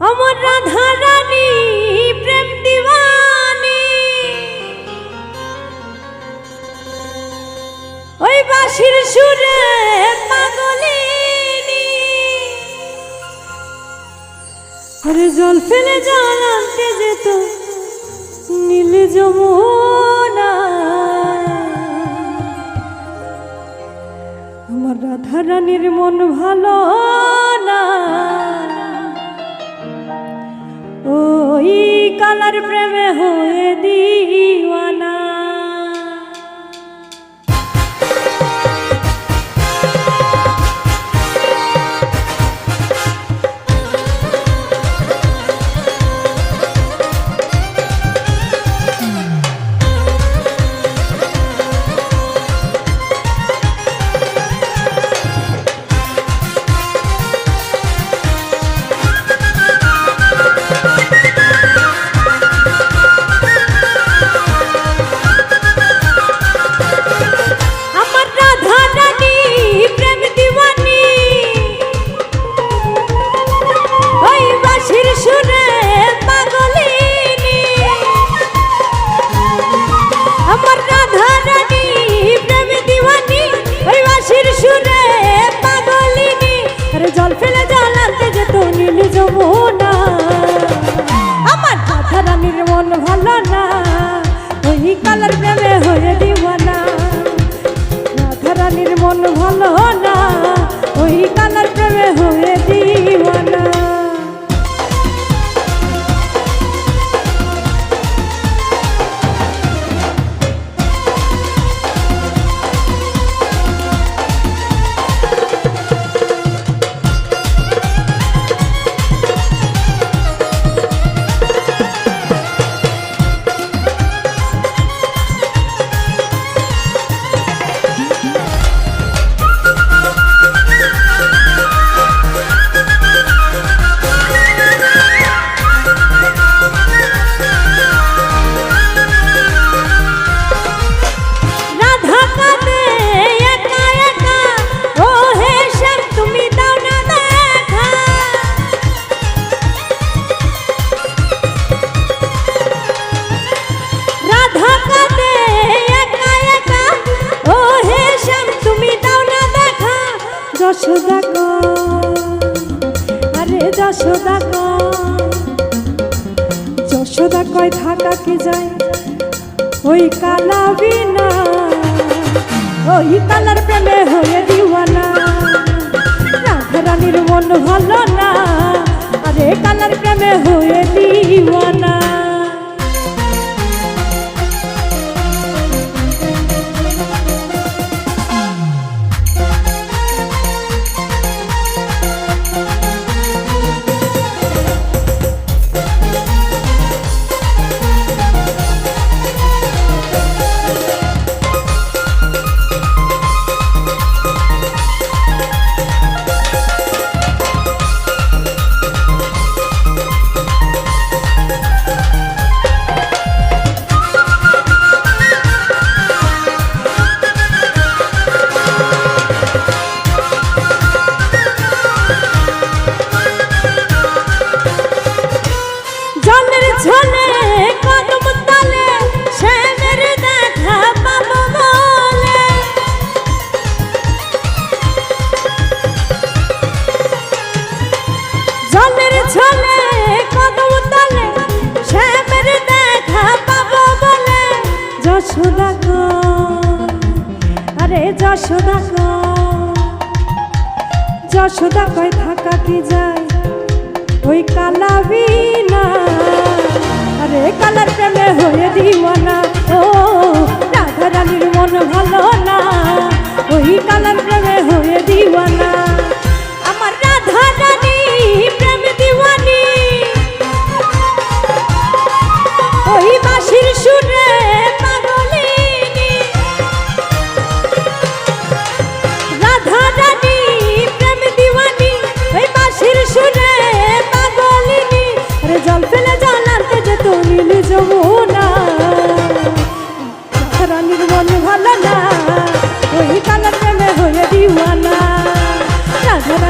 আমার রাধা রানী প্রেম দিওয়ানি। ওই বাঁশির সুরে পাগলিনী। আরে জল ফেলে জল আনতে যেত, নীল যমুনা। আমার রাধা রানীর মন ভালো কালার প্রেমে হয়ে দিওয়ানা। রাধা রানীর মন ভালো না যশোদা কো আরে যশোদা কো যশোদা কয় থাকা কি যায়? ওই কালা বিনা, ওই কালার প্রেমে হয়ে দিওয়ানা। রাধা রানীর মন ভালো না, আরে কালার প্রেমে হয়ে দিওয়ানা। যশোদা গো। আরে যশোদা গো। যশোদা কয় থাকা কি যায়? ওই কালা বিনা আরে কালার প্রেমে হয়ে দিওয়ানা ও রাধা রানীর মন ভালো না। ওই কালার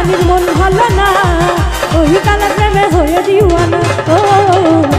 স্বামীর মন ভালো না ওই কালা প্রেমে হয়ে দিওয়ানা ও